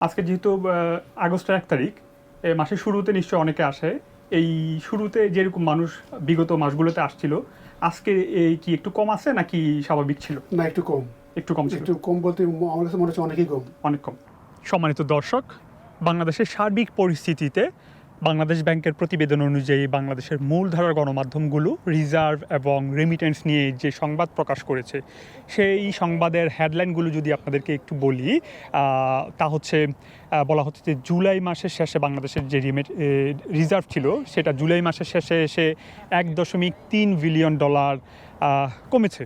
আজকে যেহেতু আগস্টের এক তারিখ মাসের শুরুতে নিশ্চয়ই অনেকে আসে। এই শুরুতে যেরকম মানুষ বিগত মাসগুলোতে আসছিল আজকে এই কি একটু কম আছে নাকি স্বাভাবিক ছিল? না একটু কম। একটু কম ছিল। একটু কম বলতে আমার কাছে মনে হচ্ছে অনেকই কম। অনেক কম। সম্মানিত দর্শক বাংলাদেশের সার্বিক পরিস্থিতিতে বাংলাদেশ ব্যাংকের প্রতিবেদন অনুযায়ী বাংলাদেশের মূলধারার গণমাধ্যমগুলো রিজার্ভ এবং রেমিটেন্স নিয়ে যে সংবাদ প্রকাশ করেছে, সেই সংবাদের হেডলাইনগুলো যদি আপনাদেরকে একটু বলি তা হচ্ছে বলা হচ্ছে যে জুলাই মাসের শেষে বাংলাদেশের যে রিজার্ভ ছিল, সেটা জুলাই মাসের শেষে এসে এক দশমিক তিন বিলিয়ন ডলার কমেছে।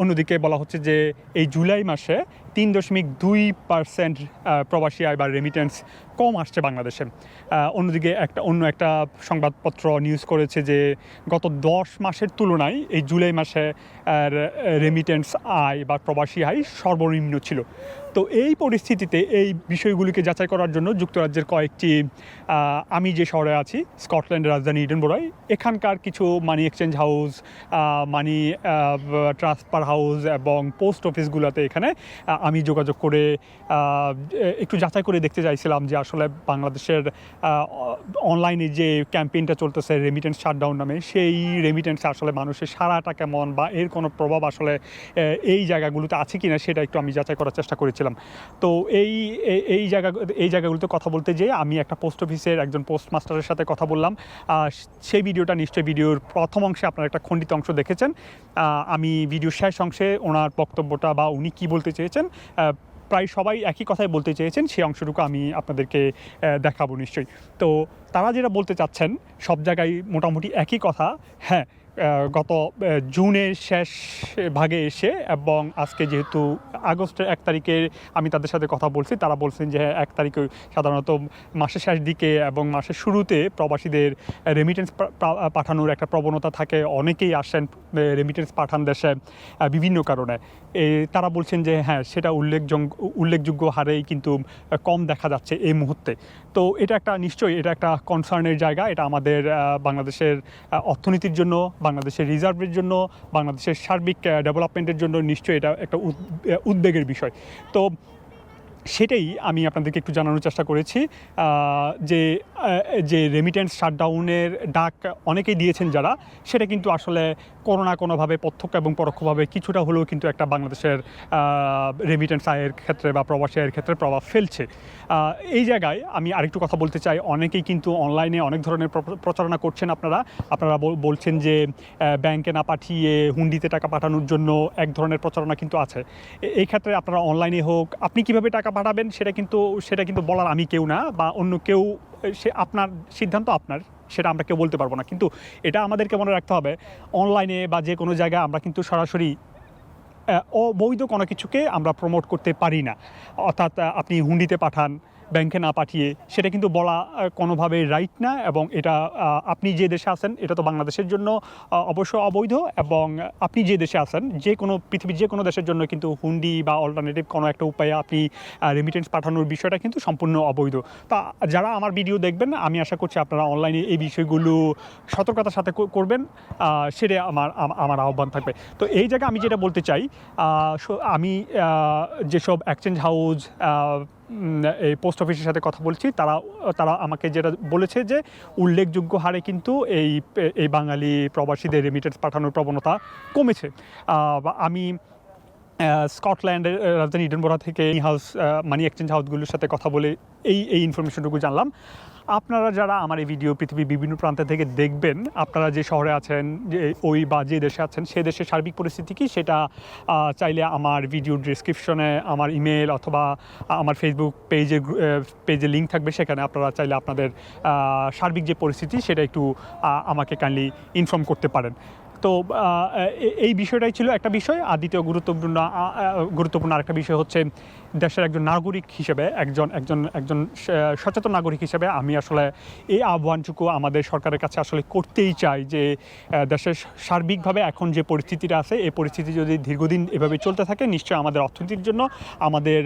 অন্যদিকে বলা হচ্ছে যে এই জুলাই মাসে তিন দশমিক দুই পার্সেন্ট প্রবাসী আয় বা রেমিটেন্স কম আসছে বাংলাদেশে। অন্যদিকে একটা অন্য একটা সংবাদপত্র নিউজ করেছে যে গত দশ মাসের তুলনায় এই জুলাই মাসে রেমিটেন্স আয় বা প্রবাসী আয় সর্বনিম্ন ছিল। তো এই পরিস্থিতিতে এই বিষয়গুলিকে যাচাই করার জন্য যুক্তরাজ্যের কয়েকটি আমি যে শহরে আছি স্কটল্যান্ডের রাজধানী ইডেনবরায় এখানকার কিছু money exchange house money transfer house এবং পোস্ট অফিসগুলোতে এখানে আমি যোগাযোগ করে একটু যাচাই করে দেখতে চাইছিলাম যে আসলে বাংলাদেশের অনলাইনে যে ক্যাম্পেইনটা চলতেছে রেমিটেন্স শাটডাউন নামে, সেই রেমিটেন্স আসলে মানুষের সারাটা কেমন বা এর কোনো প্রভাব আসলে এই জায়গাগুলোতে আছে কি না সেটা একটু আমি যাচাই করার চেষ্টা করেছিলাম। তো এই এই- জায়গা, এই জায়গাগুলোতে কথা বলতে যেয়ে আমি একটা পোস্ট অফিসের একজন পোস্ট মাস্টারের সাথে কথা বললাম। সেই ভিডিওটা নিশ্চয়ই ভিডিওর প্রথম অংশে আপনারা একটা খণ্ডিত অংশ দেখেছেন। আমি ভিডিওর শেষ অংশে ওনার বক্তব্যটা বা উনি কি বলতে চেয়েছেন প্রায় সবাই একই কথাই বলতে চেয়েছেন সেই অংশটুকু আমি আপনাদেরকে দেখাবো নিশ্চয়ই। তো তারা যেটা বলতে চাচ্ছেন, সব জায়গায় মোটামুটি একই কথা হ্যাঁ গত জুনের শেষ ভাগে এসে এবং আজকে যেহেতু আগস্টের এক তারিখে আমি তাদের সাথে কথা বলছি তারা বলছেন যে হ্যাঁ, এক তারিখে সাধারণত মাসের শেষ দিকে এবং মাসের শুরুতে প্রবাসীদের রেমিটেন্স পাঠানোর একটা প্রবণতা থাকে। অনেকেই আসেন রেমিটেন্স পাঠান দেশে বিভিন্ন কারণে। তারা বলছেন যে হ্যাঁ সেটা উল্লেখযোগ্য উল্লেখযোগ্য হারেই কিন্তু কম দেখা যাচ্ছে এই মুহূর্তে। তো এটা একটা নিশ্চয়ই এটা একটা কনসার্নের জায়গা। এটা আমাদের বাংলাদেশের অর্থনীতির জন্য বাংলাদেশের রিজার্ভের জন্য বাংলাদেশের সার্বিক ডেভেলপমেন্টের জন্য নিশ্চয়ই এটা একটা উদ- উদ্বেগের বিষয়। তো সেটাই আমি আপনাদেরকে একটু জানানোর চেষ্টা করেছি যে যে রেমিটেন্স শাটডাউনের ডাক অনেকেই দিয়েছেন যারা, সেটা কিন্তু আসলে কোনো না কোনোভাবে প্রত্যক্ষ এবং পরোক্ষভাবে কিছুটা হলেও কিন্তু একটা বাংলাদেশের রেমিটেন্স আয়ের ক্ষেত্রে বা প্রবাসী আয়ের ক্ষেত্রে প্রভাব ফেলছে। এই জায়গায় আমি আরেকটু কথা বলতে চাই, অনেকেই কিন্তু অনলাইনে অনেক ধরনের প্রচারণা করছেন আপনারা। আপনারা বল- বলছেন যে ব্যাংকে না পাঠিয়ে হুন্ডিতে টাকা পাঠানোর জন্য এক ধরনের প্রচারণা কিন্তু আছে। এই ক্ষেত্রে আপনারা অনলাইনে হোক, আপনি কীভাবে টাকা পাঠাবেন, সেটা কিন্তু সেটা কিন্তু বলার আমি কেউ না বা অন্য কেউ, সে আপনার, সিদ্ধান্ত আপনার, সেটা আমরা কেউ বলতে পারব না। কিন্তু এটা আমাদেরকে মনে রাখতে হবে, অনলাইনে বা যে কোনো জায়গায় আমরা কিন্তু সরাসরি অবৈধ কোনো কিছুকে আমরা প্রমোট করতে পারি না। অর্থাৎ আপনি হুন্ডিতে পাঠান ব্যাংকে না পাঠিয়ে সেটা কিন্তু বলা আহ, কোনোভাবে রাইট না এবং এটা আপনি যে দেশে আছেন এটা তো বাংলাদেশের জন্য অবশ্য অবৈধ এবং আপনি যে দেশে আছেন যে কোনো পৃথিবীর যে কোনো দেশের জন্য কিন্তু হুন্ডি বা অল্টারনেটিভ কোনো একটা উপায়ে আপনি রেমিটেন্স পাঠানোর বিষয়টা কিন্তু সম্পূর্ণ অবৈধ। তা যারা আমার ভিডিও দেখবেন আমি আশা করছি আপনারা অনলাইনে এই বিষয়গুলো সতর্কতার সাথে করবেন সেটা আমার আমার আহ্বান থাকবে। তো এই জায়গায় আমি যেটা বলতে চাই আমি যেসব এক্সচেঞ্জ হাউস এই পোস্ট অফিসের সাথে কথা বলছি। তারা তারা আমাকে যেটা বলেছে যে, উল্লেখযোগ্য হারে কিন্তু এই এই বাঙালি প্রবাসীদের রেমিটেন্স পাঠানোর প্রবণতা কমেছে। আমি স্কটল্যান্ডের রাজধানী ইডেনবরা থেকে হাউস মানি এক্সচেঞ্জ হাউসগুলোর সাথে কথা বলে এই এই ইনফরমেশনটুকু জানলাম। আপনারা যারা আমার এই ভিডিও পৃথিবীর বিভিন্ন প্রান্ত থেকে দেখবেন, আপনারা যে শহরে আছেন, যে ওই বা যে দেশে আছেন, সে দেশের সার্বিক পরিস্থিতি কি? সেটা চাইলে আমার ভিডিও ডিসক্রিপশনে আমার ইমেল অথবা আমার ফেসবুক পেজে পেজে লিঙ্ক থাকবে। সেখানে আপনারা চাইলে আপনাদের সার্বিক যে পরিস্থিতি, সেটা একটু আমাকে কাইন্ডলি ইনফর্ম করতে পারেন। তো এই বিষয়টাই ছিল একটা বিষয়। আর দ্বিতীয় গুরুত্বপূর্ণ গুরুত্বপূর্ণ আরেকটা বিষয় হচ্ছে দেশের একজন নাগরিক হিসেবে, একজন একজন একজন সচেতন নাগরিক হিসেবে আমি আসলে এই আহ্বানটুকু আমাদের সরকারের কাছে আসলে করতেই চাই যে দেশের সার্বিকভাবে এখন যে পরিস্থিতিটা আছে, এই পরিস্থিতি যদি দীর্ঘদিন এভাবে চলতে থাকে, নিশ্চয়ই আমাদের অর্থনীতির জন্য, আমাদের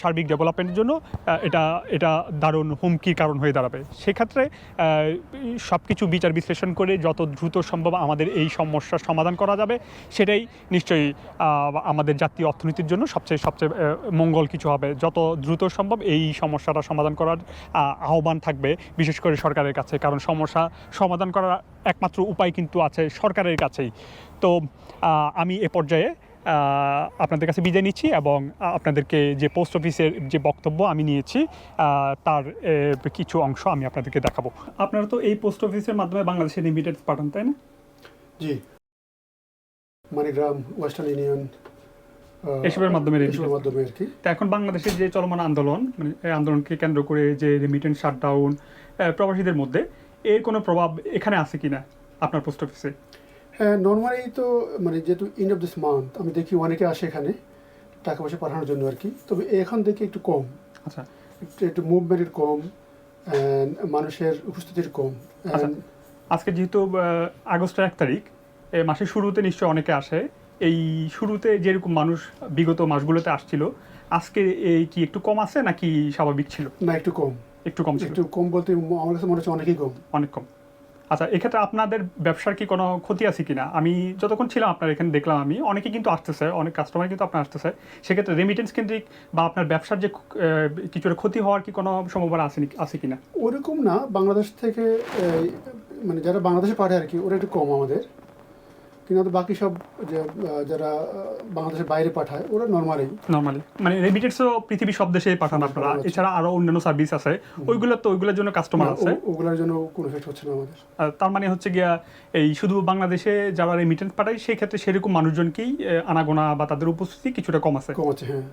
সার্বিক ডেভেলপমেন্টের জন্য এটা এটা দারুণ হুমকির কারণ হয়ে দাঁড়াবে। সেক্ষেত্রে সব কিছু বিচার বিশ্লেষণ করে যত দ্রুত সম্ভব আমাদের এই সমস্যার সমাধান করা যাবে, সেটাই নিশ্চয়ই আমাদের জাতীয় অর্থনীতির জন্য সবচেয়ে সবচেয়ে মঙ্গল কিছু হবে। যত দ্রুত সম্ভব এই সমস্যাটা সমাধান করার আহ্বান থাকবে, বিশেষ করে সরকারের কাছে। কারণ সমস্যা সমাধান করার একমাত্র উপায় কিন্তু আছে সরকারের কাছেই। তো আমি এ পর্যায়ে আপনাদের কাছে বিদায় নিচ্ছি এবং আপনাদেরকে যে পোস্ট অফিসের যে বক্তব্য আমি নিয়েছি তার কিছু অংশ আমি আপনাদেরকে দেখাবো। আপনারা তো এই পোস্ট অফিসের মাধ্যমে বাংলাদেশে রিমিটেন্স পাঠান, তাই না? জি। মানিগ্রাম ওয়েস্টার্ন ইউনিয়ন এসবের মাধ্যমে এসবের মাধ্যমে আর কি। তা এখন বাংলাদেশের যে চলমান আন্দোলন মানে এই আন্দোলনকে কেন্দ্র করে যে রেমিটেন্স শাটডাউন প্রবাসীদের মধ্যে এর কোনো প্রভাব এখানে আছে কিনা আপনার পোস্ট অফিসে হ্যাঁ নর্মালি তো মানে যেহেতু ইন্ড অফ দিস মান্থ আমি দেখি অনেকে আসে এখানে টাকা পয়সা পাঠানোর জন্য আর কি। তবে এখন দেখি একটু কম। আচ্ছা। একটু মুভমেন্টের কম মানুষের উপস্থিতির কম। আচ্ছা। আজকে যেহেতু আগস্টের এক তারিখ মাসের শুরুতে নিশ্চয় অনেকে আসে। এই শুরুতে যেরকম মানুষ বিগত মাসগুলোতে আসছিল আজকে এই কি একটু কম আছে নাকি স্বাভাবিক ছিল? না একটু কম। একটু কম ছিল। একটু কম বলতে আমার কাছে মনে হচ্ছে অনেকই কম। অনেক কম। আচ্ছা এক্ষেত্রে আপনাদের ব্যবসার কি কোনো ক্ষতি আছে কিনা? আমি যতক্ষণ ছিলাম আপনার এখানে দেখলাম আমি অনেকে কিন্তু আসতেছে অনেক কাস্টমার কিন্তু আপনার আসতেছে। সেক্ষেত্রে রেমিটেন্স কেন্দ্রিক বা আপনার ব্যবসার যে কিছুটা ক্ষতি হওয়ার কি কোনো সম্ভাবনা আছে নি- আছে কিনা? ওরকম না বাংলাদেশ থেকে মানে যারা বাংলাদেশে পাঠায় আর কি ওরা একটু কম আমাদের। কিন্তু বাকি সব যে যারা বাংলাদেশের বাইরে পাঠায় ওরা নর্মালি নর্মালি মানে রেমিটেন্সও পৃথিবীর সব দেশে পাঠান আপনারা। এছাড়া আরও অন্যান্য সার্ভিস আছে। ওইগুলো তো ওইগুলোর জন্য কাস্টমার আছে। ওগুলোর জন্য কোনো এফেক্ট হচ্ছে না আমাদের। তার মানে হচ্ছে গিয়া এই শুধু বাংলাদেশে যারা রেমিটেন্স পাঠায় সেই ক্ষেত্রে সেরকম মানুষজনকেই আনাগোনা বা তাদের উপস্থিতি কিছুটা কম আছে। কম আছে হ্যাঁ।